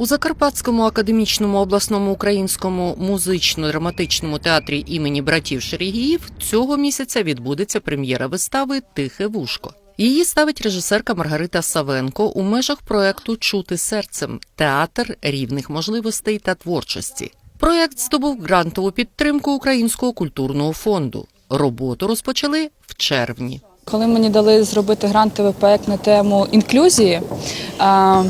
У Закарпатському академічному обласному українському музично-драматичному театрі імені братів Шерегіїв цього місяця відбудеться прем'єра вистави Тихе вушко. Її ставить режисерка Маргарита Савенко у межах проекту Чути серцем театр рівних можливостей та творчості. Проект здобув грантову підтримку Українського культурного фонду. Роботу розпочали в червні. Коли мені дали зробити грантовий проект на тему інклюзії, а,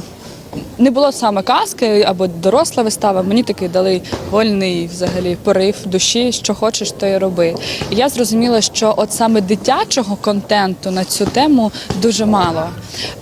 не було саме казки або доросла вистава, мені таки дали вольний взагалі порив душі, що хочеш, то й роби. І я зрозуміла, що от саме дитячого контенту на цю тему дуже мало.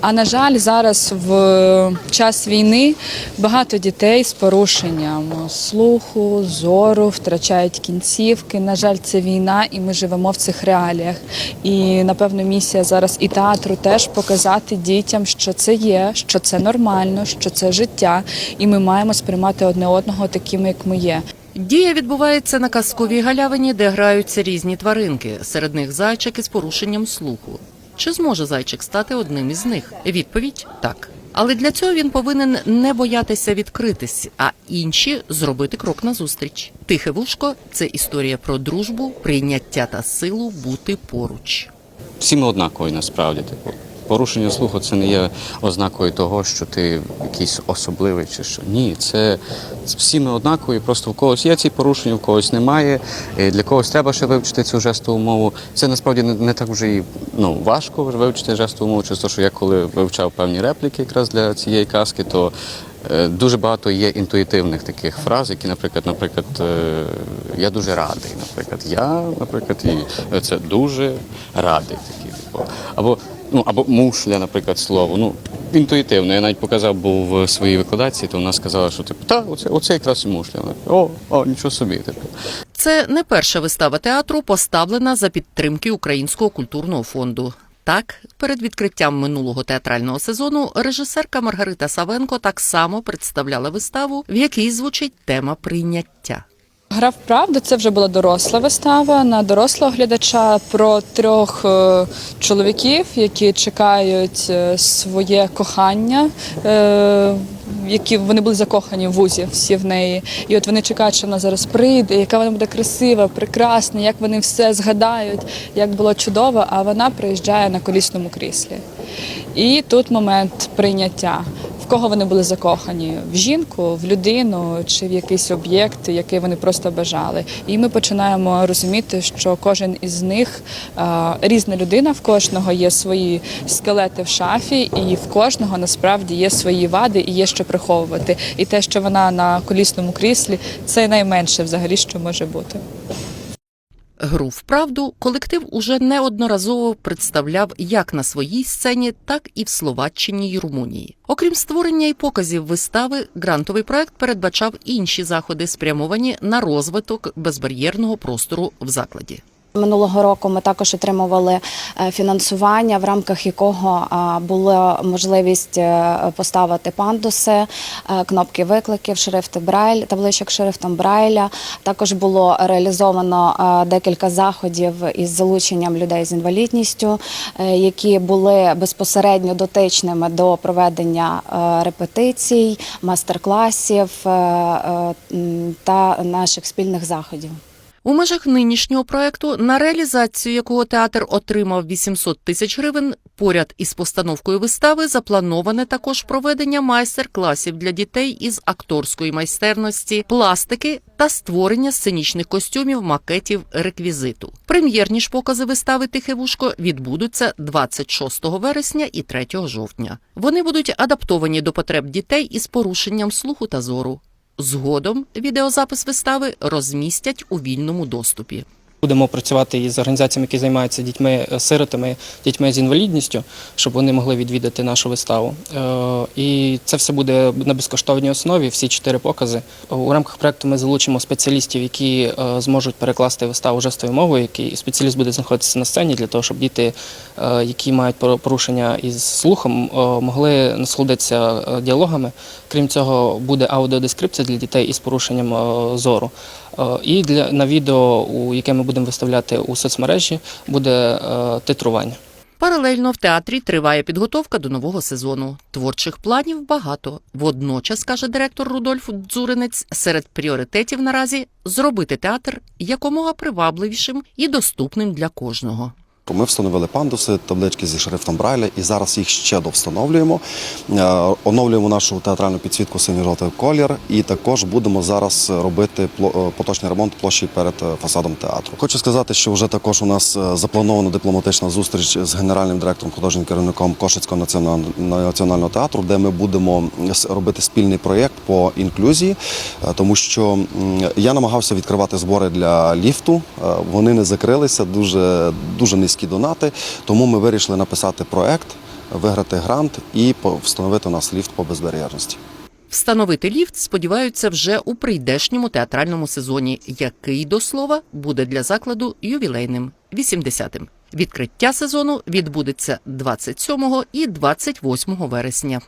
А на жаль, зараз в час війни багато дітей з порушенням слуху, зору втрачають кінцівки. На жаль, це війна, і ми живемо в цих реаліях. І напевно, місія зараз і театру теж показати дітям, що це є, що це нормально, що це життя, і ми маємо сприймати одне одного такими, як ми є. Дія відбувається на казковій галявині, де граються різні тваринки. Серед них зайчик із порушенням слуху. Чи зможе зайчик стати одним із них? Відповідь так. Але для цього він повинен не боятися відкритись, а інші зробити крок назустріч. Тихе вушко це історія про дружбу, прийняття та силу бути поруч. всі ми однакові насправді. Типу, порушення слуху це не є ознакою того, що ти якийсь особливий чи що. Ні, це всі ми однакові, просто в когось є ці порушення, в когось немає. І Для когось треба ще вивчити цю жестову мову. Це насправді не, не так вже і ну, важко вивчити жестову мову, через те, що я коли вивчав певні репліки якраз для цієї казки, то е, дуже багато є інтуїтивних таких фраз, які, наприклад, наприклад, е, я дуже радий. Наприклад, я, наприклад, і це дуже радий такий, типу. Або ну або мушля, наприклад, слово. Ну інтуїтивно. Я навіть показав був в своїй викладачці, то вона сказала, що типу, та оце, оце якраз і мушля. О, о, нічого собі. Типу. Це не перша вистава театру, поставлена за підтримки Українського культурного фонду. Так, перед відкриттям минулого театрального сезону режисерка Маргарита Савенко так само представляла виставу, в якій звучить тема прийняття. Гра в правду це вже була доросла вистава на дорослого глядача про трьох е, чоловіків, які чекають е, своє кохання. Е, які вони були закохані в вузі, всі в неї, і от вони чекають, що вона зараз прийде, яка вона буде красива, прекрасна, як вони все згадають, як було чудово. А вона приїжджає на колісному кріслі. І тут момент прийняття. Кого вони були закохані? В жінку, в людину чи в якийсь об'єкт, який вони просто бажали. І ми починаємо розуміти, що кожен із них різна людина, в кожного є свої скелети в шафі, і в кожного насправді є свої вади і є що приховувати. І те, що вона на колісному кріслі, це найменше взагалі, що може бути. Гру вправду колектив уже неодноразово представляв як на своїй сцені, так і в Словаччині й Румунії. Окрім створення і показів вистави, грантовий проект передбачав інші заходи, спрямовані на розвиток безбар'єрного простору в закладі. Минулого року ми також отримували е, фінансування, в рамках якого була можливість е, поставити пандуси, е, кнопки викликів, шрифти Брайль, табличок шрифтом Брайля. Також було реалізовано декілька заходів із залученням людей з інвалідністю, які були безпосередньо дотичними до проведення репетицій, мастер-класів та наших спільних заходів. У межах нинішнього проекту, на реалізацію якого театр отримав 800 тисяч гривень, поряд із постановкою вистави заплановане також проведення майстер-класів для дітей із акторської майстерності, пластики та створення сценічних костюмів, макетів, реквізиту. Прем'єрні ж покази вистави Тихе вушко відбудуться 26 вересня і 3 жовтня. Вони будуть адаптовані до потреб дітей із порушенням слуху та зору. Згодом відеозапис вистави розмістять у вільному доступі. Будемо працювати із організаціями, які займаються дітьми е, дітьми з інвалідністю, щоб вони могли відвідати нашу виставу. Е, І це все буде на безкоштовній основі. Всі чотири покази. У рамках проекту ми залучимо спеціалістів, які е, зможуть перекласти виставу жестовою мовою. Який спеціаліст буде знаходитися на сцені для того, щоб діти, які мають порушення із слухом, могли насолодитися діалогами. Крім цього, буде аудіодескрипція для дітей із порушенням зору. Е, І для на відео, у яке ми будемо виставляти у соцмережі, буде е, титрування. Паралельно в театрі триває підготовка до нового сезону. Творчих планів багато. Водночас, каже директор Рудольф Дзуринець, серед пріоритетів наразі зробити театр якомога привабливішим і доступним для кожного. Ми встановили пандуси, таблички зі шрифтом Брайля, і зараз їх ще довстановлюємо. Е, Оновлюємо нашу театральну підсвітку синьо-жовтий колір, і також будемо зараз робити е, поточний ремонт площі перед е, фасадом театру. Хочу сказати, що вже також у нас запланована дипломатична зустріч з генеральним директором, художнім керівником Кошицького націонал- національного театру, де ми будемо робити спільний проєкт по інклюзії, тому що я намагався відкривати збори для ліфту. Вони не закрилися, дуже дуже низькі донати. Тому ми вирішили написати проект, виграти грант і встановити у нас ліфт по безбар'єрності. Встановити ліфт сподіваються вже у прийдешньому театральному сезоні, який до слова буде для закладу ювілейним 80-м. Відкриття сезону відбудеться 27 і 28 вересня.